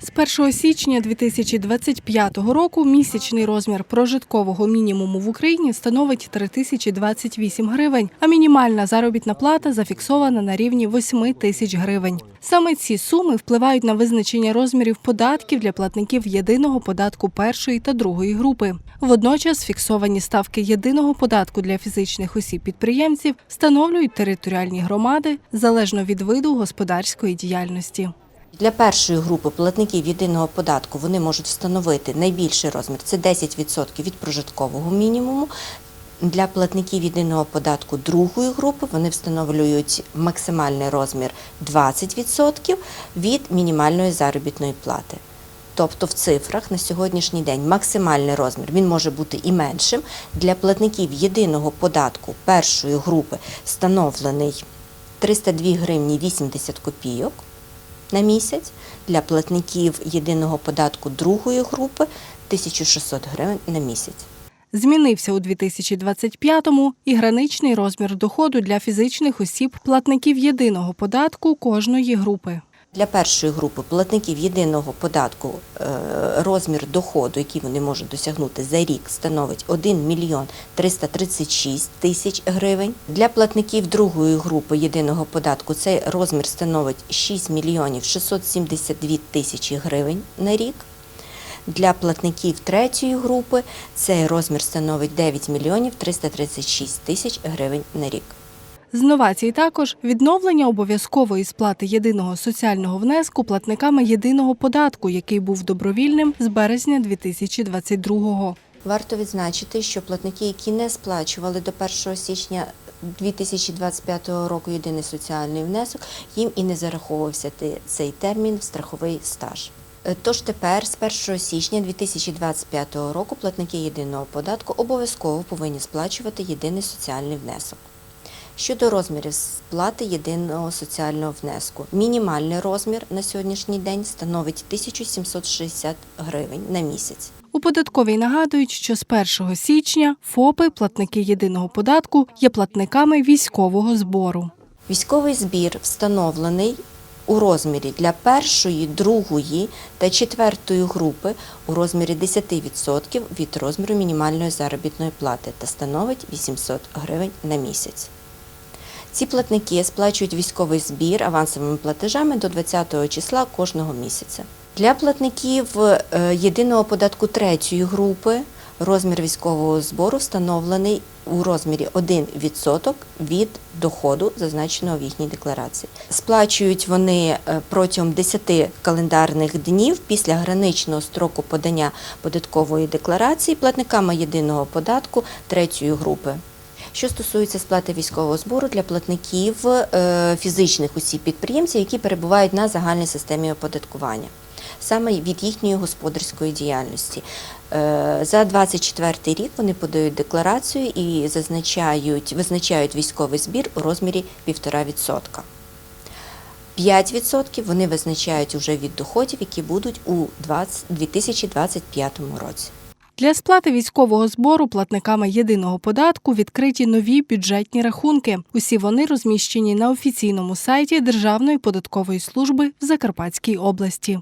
З 1 січня 2025 року місячний розмір прожиткового мінімуму в Україні становить 3028 гривень, а мінімальна заробітна плата зафіксована на рівні 8 тисяч гривень. Саме ці суми впливають на визначення розмірів податків для платників єдиного податку першої та другої групи. Водночас фіксовані ставки єдиного податку для фізичних осіб-підприємців встановлюють територіальні громади залежно від виду господарської діяльності. Для першої групи платників єдиного податку вони можуть встановити найбільший розмір це 10% від прожиткового мінімуму. Для платників єдиного податку другої групи вони встановлюють максимальний розмір 20% від мінімальної заробітної плати. Тобто в цифрах на сьогоднішній день максимальний розмір він може бути і меншим. Для платників єдиного податку першої групи встановлений 302 гривні 80 копійок на місяць. Для платників єдиного податку другої групи 1600 гривень на місяць. Змінився у 2025-му і граничний розмір доходу для фізичних осіб платників єдиного податку кожної групи. Для першої групи платників єдиного податку е, розмір доходу, який вони можуть досягнути за рік, становить 1 мільйон 336 тисяч гривень. Для платників другої групи єдиного податку цей розмір становить 6 мільйонів 672 тисячі гривень на рік. Для платників третьої групи цей розмір становить 9 мільйонів 336 тисяч гривень на рік. З новацій також відновлення обов'язкової сплати єдиного соціального внеску платниками єдиного податку, який був добровільним з березня 2022-го. Варто відзначити, що платники, які не сплачували до 1 січня 2025 року єдиний соціальний внесок, їм і не зараховувався цей термін в страховий стаж. Е, Тож тепер, з 1 січня 2025 року, платники єдиного податку обов'язково повинні сплачувати єдиний соціальний внесок. Щодо розмірів сплати єдиного соціального внеску, мінімальний розмір на сьогоднішній день становить 1760 гривень на місяць. У податковій нагадують, що з 1 січня ФОПи, платники єдиного податку, є платниками військового збору. Військовий збір встановлений у розмірі для першої, другої та четвертої групи у розмірі 10% від розміру мінімальної заробітної плати та становить 800 гривень на місяць. Ці платники сплачують військовий збір авансовими платежами до 20 числа кожного місяця. Для платників е, єдиного податку третьої групи розмір військового збору встановлений у розмірі 1% від доходу, зазначеного в їхній декларації. Сплачують вони е, протягом 10 календарних днів після граничного строку подання податкової декларації платниками єдиного податку третьої групи. Що стосується сплати військового збору для платників е, фізичних осіб-підприємців, які перебувають на загальній системі оподаткування, саме від їхньої господарської діяльності. Е, За 24 рік вони подають декларацію і зазначають, визначають військовий збір у розмірі 1,5%. 5% вони визначають уже від доходів, які будуть у 2025 році. Для сплати військового збору платниками єдиного податку відкриті нові бюджетні рахунки. Усі вони розміщені на офіційному сайті Державної податкової служби в Закарпатській області.